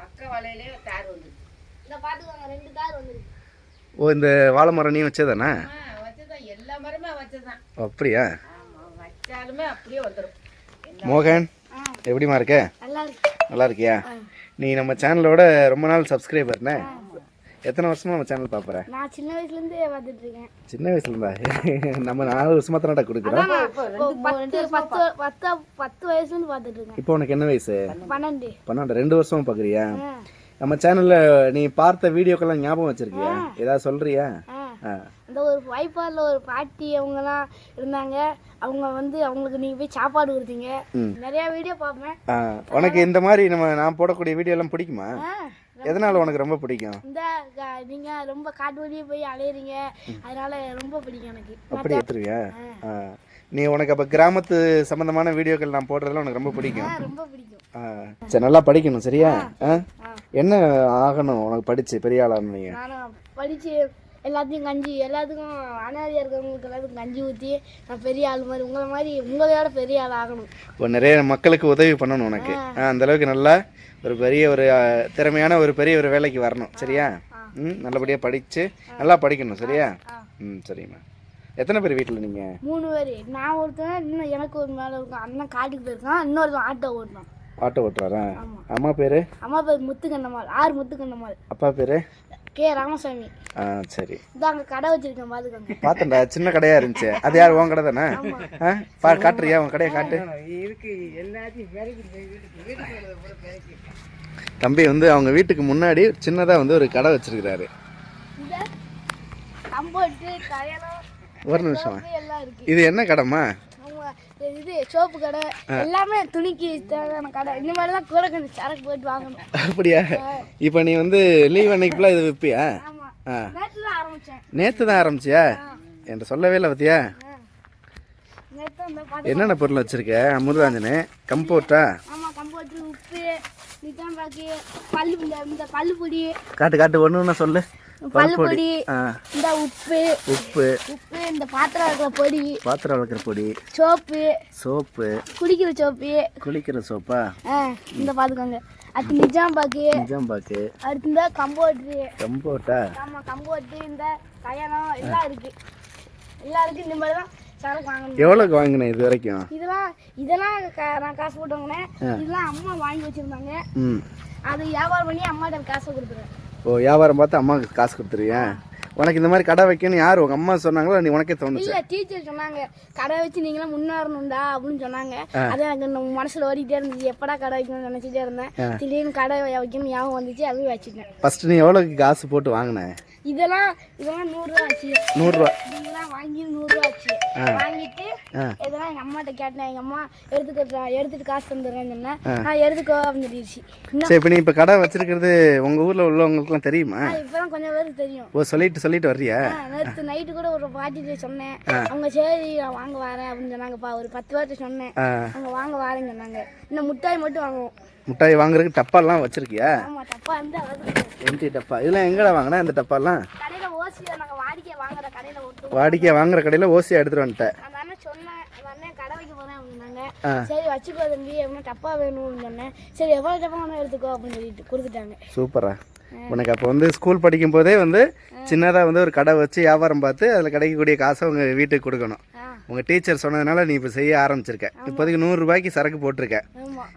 பக்க வலையிலே தார் வந்து இந்த பாத்துக்கோங்க ரெண்டு தார் வந்துருக்கு. ஓ இந்த வாழை மரம் நீ வச்சதானே? வச்சதான் எல்லா மரமே வச்சதான் அப்படியா? ஆமா வச்சாலுமே அப்படியே வந்துடும் மோகன் எப்படிமா இருக்க? நல்லா இருக்கு. நல்லா இருக்கியா? நீ நம்ம சேனலோட ரொம்ப நாள் சப்ஸ்கிரைபர்னே எத்தனை வருஷமா நம்ம சேனல் பார்ப்பற? நான் சின்ன வயசுல இருந்தே பார்த்துட்டு இருக்கேன் சின்ன வயசுல இருந்தா நம்ம நாலு வருஷமா தானடா கொடுக்குறோம். பத்து பத்து பத்து பத்து வயசுல இருந்து பார்த்துட்டு இருக்கேன் இப்போ உனக்கு என்ன வயசு? பன்னெண்டு. பன்னெண்டு. ரெண்டு வருஷமா பார்க்குறியா? ஆ. நம்ம சேனல்ல நீ பார்த்த வீடியோக்கெல்லாம் ஞாபகம் வச்சிருக்கியா? ஏதாவது சொல்றியா? அந்த ஒரு வைப்பாரில் ஒரு பாட்டி அவங்கலாம் இருந்தாங்க. அவங்க வந்து அவங்களுக்கு நீங்கள் போய் சாப்பாடு கொடுத்தீங்க. நிறைய வீடியோ பார்ப்பேன். உனக்கு இந்த மாதிரி நம்ம நான் போடக்கூடிய வீடியோ எல்லாம் பிடிக்குமா எதனால உனக்கு ரொம்ப பிடிக்கும்? இந்த நீங்க ரொம்ப காட்டு வழியே போய் அலையிறீங்க. அதனால ரொம்ப பிடிக்கும் எனக்கு. அப்படி எடுத்துருவியா. நீ உனக்கு அப்போ கிராமத்து சம்பந்தமான வீடியோக்கள் நான் போடுறதுல உனக்கு ரொம்ப பிடிக்கும். ஆ, ரொம்ப பிடிக்கும். சரி நல்லா படிக்கணும் சரியா. என்ன ஆகணும் உனக்கு படிச்சு பெரிய ஆளாகணும் நீங்க நானும் படிச்சு எல்லாத்தையும் கஞ்சி எல்லாத்துக்கும் அனாதையாக இருக்கிறவங்களுக்கு எல்லாத்துக்கும் கஞ்சி ஊற்றி நான் பெரிய ஆள் மாதிரி உங்களை மாதிரி உங்களையோட பெரிய ஆள் ஆகணும். இப்போ நிறைய மக்களுக்கு உதவி பண்ணணும் உனக்கு. அந்த அளவுக்கு நல்லா ஒரு பெரிய ஒரு திறமையான ஒரு பெரிய ஒரு வேலைக்கு வரணும் சரியா? ம் நல்லபடியாக படிச்சு நல்லா படிக்கணும் சரியா? ம் சரிம்மா. எத்தனை பேர் வீட்டில் நீங்கள் மூணு பேர். நான் ஒருத்தன் இன்னும் எனக்கு ஒரு மேலே இருக்கும் அண்ணன் காட்டுக்கு போயிருக்கான் இன்னொருத்தன் ஆட்டோ ஓட்டணும் ஆட்டோ ஓட்டுறாரா. அம்மா பேர்? அம்மா பேர் முத்துக்கண்ணம்மாள் ஆறு முத்துக்கண்ணம்மாள். அப்பா பேர்? கே ராமசாமி. ஆ சரி. இதான் அங்கே கடை வச்சிருக்கேன் பாத்துக்கோங்க. பார்த்தேன்டா சின்ன கடையா இருந்துச்சு. அது யார் உன் கடை தானே? ஆ பா காட்டுறியா உன் கடையை காட்டு. இருக்கு எல்லாத்தையும் தம்பி வந்து அவங்க வீட்டுக்கு முன்னாடி சின்னதாக வந்து ஒரு கடை வச்சிருக்கிறாரு. ஒரு நிமிஷம். இது என்ன அவங்க இது சோப்பு கடை. எல்லாமே துணிக்கு தேவையான கடை. இந்த மாதிரி தான் கூட கொஞ்சம் சரக்கு போயிட்டு வாங்கணும். அப்படியா? இப்போ நீ வந்து லீவ் அன்னைக்கு ஃபுல்லாக இது விற்பியா ஆ. நேற்று தான் ஆரம்பிச்சியா? என்கிட்ட சொல்லவே இல்லை பாட்டு என்னென்ன பொருள் வச்சிருக்க? அமிர்தாஞ்சனு கம்போட்டா? உப்பு காட்டு காட்டு ஒன்று ஒன்று சொல்லு. பல்லு பொடி ஆ. இந்த உப்பு உப்பு. உப்பு இந்த பாத்திரம் இருக்கிற பொடி பாத்திரம் வளர்க்குற பொடி. Soap soap. குடிக்கிற சோப்பு. குளிக்கிற சோப்பா? இந்த பார்த்துக்கோங்க அடுத்து நிஜாம் பாக்கு நிஜாம்பாக்கு. அடுத்து இந்த கம்போட்ரு கம்போட்டா? ஆமா கம்போட்டு இந்த கல்யாணம் எல்லாம் இருக்கு. எல்லாம் இருக்கு. இந்த மாதிரி தான் எவ்வளோக்கு வாங்கினேன் இது வரைக்கும்? இதெல்லாம் இதெல்லாம் நான் காசு போட்டு வாங்கினேன். இதெல்லாம் அம்மா வாங்கி வச்சிருந்தாங்க. அது வியாபாரம் பண்ணி அம்மாட்ட காசை கொடுத்துருவேன். ஓ வியாபாரம் பார்த்து அம்மாவுக்கு காசு கொடுத்துருவியா? உனக்கு இந்த மாதிரி கடை வைக்கணும் யார் உங்கள் அம்மா சொன்னாங்களோ நீ உனக்கே தோணுச்சு? இல்ல டீச்சர் சொன்னாங்க கடை வச்சு நீங்களாம் முன்னேறணும்டா அப்படின்னு சொன்னாங்க. அது எனக்கு இந்த மனசுல ஓடிட்டே இருந்துச்சு எப்படா கடை வைக்கணும்னு நினைச்சிட்டே இருந்தேன். திடீர்னு கடை வைக்கணும் ஞாபகம் வந்துச்சு அதுவும் வச்சுட்டேன். ஃபர்ஸ்ட் நீ எவ்வளோக்கு காசு போட்டு வாங்கின? இதெல்லாம் இதெல்லாம் நூறுரூவா ஆச்சு நூறுரூவா. இதெல்லாம் வாங்கி நூறுரூவா ஆச்சு வாங்கிட்டு இதெல்லாம் எங்க அம்மாட்ட கேட்டேன். எங்க அம்மா எடுத்துக்கிட்டா எடுத்துட்டு காசு தந்துடுறேன்னு சொன்னேன். நான் எடுத்துக்கோ அப்படின்னு சொல்லிடுச்சு சரி இப்போ நீ இப்போ கடை வச்சிருக்கிறது உங்கள் ஊரில் உள்ளவங்களுக்குலாம் தெரியுமா? ஆ, இப்பதான் கொஞ்சம் பேருக்கு தெரியும். ஓ சொல்லிட்டு சொல்லிட்டு வர்றியா? நேத்து நைட்டு கூட ஒரு பாட்டிட்டு சொன்னேன். அவங்க சரி நான் வாங்க வரேன் அப்படின்னு சொன்னாங்கப்பா. ஒரு பத்து பேர்ட்ட சொன்னேன். அவங்க வாங்க வரேன்னு சொன்னாங்க. இன்னும் முட்டாய் மட்டும் வாங்குவோம். மிட்டாய் வாங்குறதுக்கு டப்பாலாம் வச்சிருக்கியா? எம்டி டப்பா இதெல்லாம் எங்கடா வாங்கினா இந்த டப்பாலாம்? வாடிக்கை வாங்குற கடையில ஓசியாக எடுத்துட்டு வந்துட்டேன். சரி வச்சுக்கோ தம்பி எவ்வளோ டப்பா வேணும்னு சொன்னேன். சரி எவ்வளோ டப்பா வேணும் எடுத்துக்கோ அப்படின்னு சொல்லிட்டு கொடுத்துட்டாங்க. சூப்பரா உனக்கு அப்போ வந்து ஸ்கூல் படிக்கும் போதே வந்து சின்னதாக வந்து ஒரு கடை வச்சு வியாபாரம் பார்த்து அதில் கிடைக்கக்கூடிய காசை உங்கள் வீட்டுக்கு கொடுக்கணும். உங்கள் டீச்சர் சொன்னதுனால நீ இப்போ செய்ய ஆரம்பிச்சிருக்க. இப்போதைக்கு நூறு ரூபாய்க்கு சரக்கு போட்டிருக்க.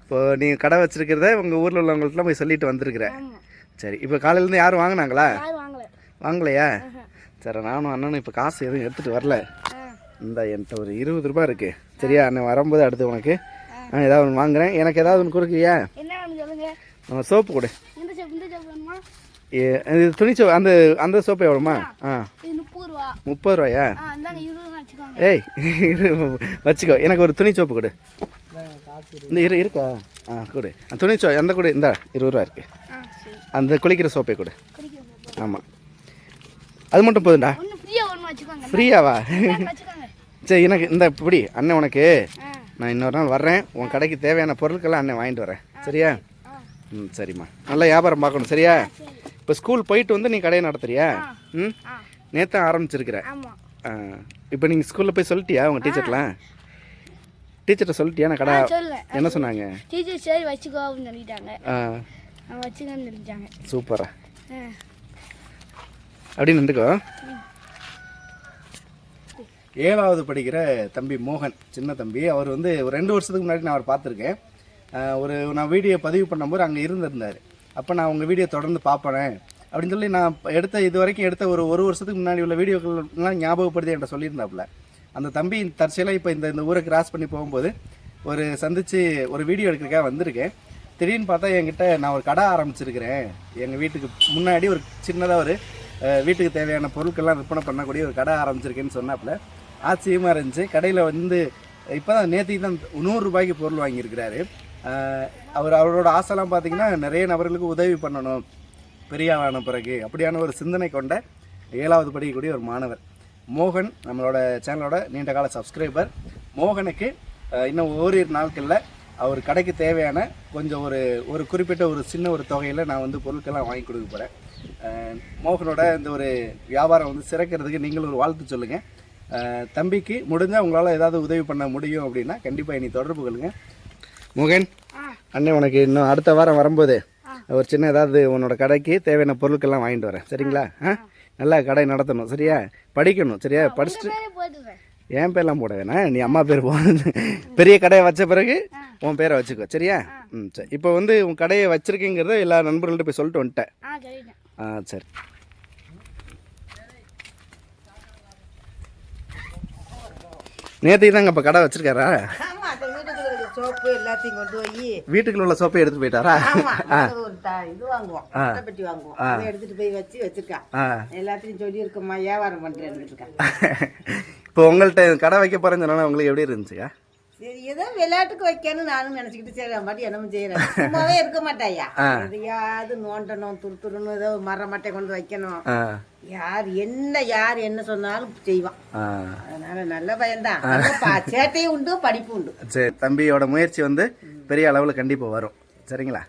இப்போ நீ கடை வச்சிருக்கிறத உங்கள் ஊரில் உள்ளவங்கள்ட்டலாம் போய் சொல்லிட்டு வந்திருக்கிற. ஆமா. சரி இப்போ காலையிலேருந்து யாரும் வாங்கினாங்களா? வாங்கலையா? சரி நானும் அண்ணனும் இப்போ காசு எதுவும் எடுத்துகிட்டு வரல. இந்த என்கிட்ட ஒரு இருபது ரூபாய் இருக்கு. சரியா அண்ணன் வரும்போது அடுத்து உனக்கு. நான் ஏதாவது ஒன்று வாங்குறேன். எனக்கு ஏதாவது ஒன்று கொடுக்குறியா நம்ம சோப்பு கொடு. இது துணி சோப்பு அந்த அந்த சோப்பு எவ்வளோமா ஆ. முப்பது ரூபா முப்பது ரூபாயா ஏய் வச்சுக்கோ. எனக்கு ஒரு துணி சோப்பு கொடு. இந்த இரு இருக்கா? ஆ கொடு. அந்த துணி சோ அந்த கொடு இந்த இருபது ரூபா இருக்கு. அந்த குளிக்கிற சோப்பை கொடு. ஆமாம் அது மட்டும் வச்சுக்கோங்க. ஃப்ரீயாவா? சரி எனக்கு இந்த இப்படி அண்ணன் உனக்கு. நான் இன்னொரு நாள் வர்றேன். உன் கடைக்கு தேவையான பொருட்கள்லாம் அண்ணன் வாங்கிட்டு வரேன். சரியா? ம் சரிம்மா. நல்லா வியாபாரம் பார்க்கணும் சரியா? இப்போ ஸ்கூல் போயிட்டு வந்து நீ கடையை நடத்துறியா? ம்? நேற்று ஆரம்பிச்சிருக்கிற. ஆமாம் இப்போ நீங்கள் ஸ்கூலில் போய் சொல்லிட்டியா உங்கள் டீச்சர்லாம் டீச்சர்கிட்ட சொல்லிட்டியா? நான் கடை என்ன சொன்னாங்க? டீச்சர் சரி வச்சுக்கோ அப்படின்னு சொல்லிட்டாங்க. வச்சுக்கன்னு சொல்லிட்டாங்க. சூப்பரா. ஆ. அப்படி நின்றுக்கோ. ஏழாவது படிக்கிற தம்பி மோகன் சின்ன தம்பி அவர் வந்து ஒரு ரெண்டு வருஷத்துக்கு முன்னாடி நான் அவர் பார்த்துருக்கேன். ஒரு நான் வீடியோ பதிவு பண்ணும்போது அங்கே இருந்திருந்தார். அப்போ நான் உங்கள் வீடியோ தொடர்ந்து பார்ப்பேன். அப்படின்னு சொல்லி நான் எடுத்த இது வரைக்கும் எடுத்த ஒரு ஒரு வருஷத்துக்கு முன்னாடி உள்ள வீடியோக்கள்லாம் ஞாபகப்படுத்தி என்கிட்ட சொல்லியிருந்தாப்புல. அந்த தம்பி தற்செயலாக இப்போ இந்த இந்த ஊரை கிராஸ் பண்ணி போகும்போது ஒரு சந்திச்சு ஒரு வீடியோ எடுக்கிறக்காக வந்திருக்கேன். திடீர்னு பார்த்தா என்கிட்ட நான் ஒரு கடை ஆரம்பிச்சிருக்கிறேன். எங்கள் வீட்டுக்கு முன்னாடி ஒரு சின்னதாக ஒரு வீட்டுக்கு தேவையான பொருட்கள்லாம் விற்பனை பண்ணக்கூடிய ஒரு கடை ஆரம்பிச்சிருக்கேன்னு சொன்னாப்புல. ஆச்சரியமாக இருந்துச்சு. கடையில் வந்து இப்போ தான் நேற்றுக்கு தான் நூறு ரூபாய்க்கு பொருள் வாங்கியிருக்கிறாரு. அவர் அவரோட ஆசைலாம் பார்த்தீங்கன்னா நிறைய நபர்களுக்கு உதவி பண்ணணும். பெரிய ஆளான பிறகு அப்படியான ஒரு சிந்தனை கொண்ட ஏழாவது படிக்கக்கூடிய ஒரு மாணவர். மோகன் நம்மளோட சேனலோட நீண்ட கால சப்ஸ்கிரைபர். மோகனுக்கு இன்னும் ஓரிரு நாட்களில் அவர் கடைக்கு தேவையான கொஞ்சம் ஒரு ஒரு குறிப்பிட்ட ஒரு சின்ன ஒரு தொகையில் நான் வந்து பொருட்கள்லாம் வாங்கி கொடுக்க போகிறேன் மோகனோட இந்த ஒரு வியாபாரம் வந்து சிறக்கிறதுக்கு நீங்களும் ஒரு வாழ்த்து சொல்லுங்கள் தம்பிக்கு முடிஞ்சால் உங்களால் ஏதாவது உதவி பண்ண முடியும் அப்படின்னா கண்டிப்பாக இனி தொடர்பு கொள்ளுங்க. மோகன் அண்ணன் உனக்கு இன்னும் அடுத்த வாரம் வரும்போது ஒரு சின்ன ஏதாவது உன்னோட கடைக்கு தேவையான பொருட்கள்லாம் வாங்கிட்டு வரேன். சரிங்களா? ஆ? நல்லா கடை நடத்தணும் சரியா? படிக்கணும் சரியா? படிச்சுட்டு என் பேர்லாம் போட வேணாம். நீ அம்மா பேர் போ. பெரிய கடையை வச்ச பிறகு உன் பேரை வச்சுக்கோ சரியா? ம் சரி. இப்போ வந்து உன் கடையை வச்சிருக்கேங்கிறத எல்லா நண்பர்கள்ட்ட போய் சொல்லிட்டு வந்துட்டேன். ஆ சரி. நேற்றுக்கு தாங்க இப்போ கடை வச்சிருக்காரா ஆமா அந்த வீட்டுக்கு இருக்கிற சோப்பு எல்லாத்தையும் கொண்டு போய் வீட்டுக்குள்ள உள்ள சோப்பை எடுத்துட்டு போயிட்டாரா? இது வாங்குவோம் பெட்டி வாங்குவோம். அதை எடுத்துட்டு போய் வச்சு வச்சிருக்கான் எல்லாத்தையும் சொல்லி இருக்கம்மா வியாபாரம் பண்றேன்னு இருக்கான் இப்போ உங்கள்கிட்ட கடை வைக்க போறேன்னு சொன்னா உங்களுக்கு எப்படி இருந்துச்சுக்கா? ஏதோ விளையாட்டுக்கு வைக்கணும் நானும் நினைச்சுக்கிட்டு சரி அவன் பாட்டி என்னமோ செய்யறேன். சும்மாவே இருக்க மாட்டாயா? எதையாவது நோண்டணும் துருத்துருன்னு ஏதோ மர மட்டை கொண்டு வைக்கணும். யார் என்ன யார் என்ன சொன்னாலும் செய்வான். அதனால நல்ல பையன்தான் சேட்டையும் உண்டு படிப்பு உண்டு. சரி தம்பியோட முயற்சி வந்து பெரிய அளவில் கண்டிப்பாக வரும். சரிங்களா?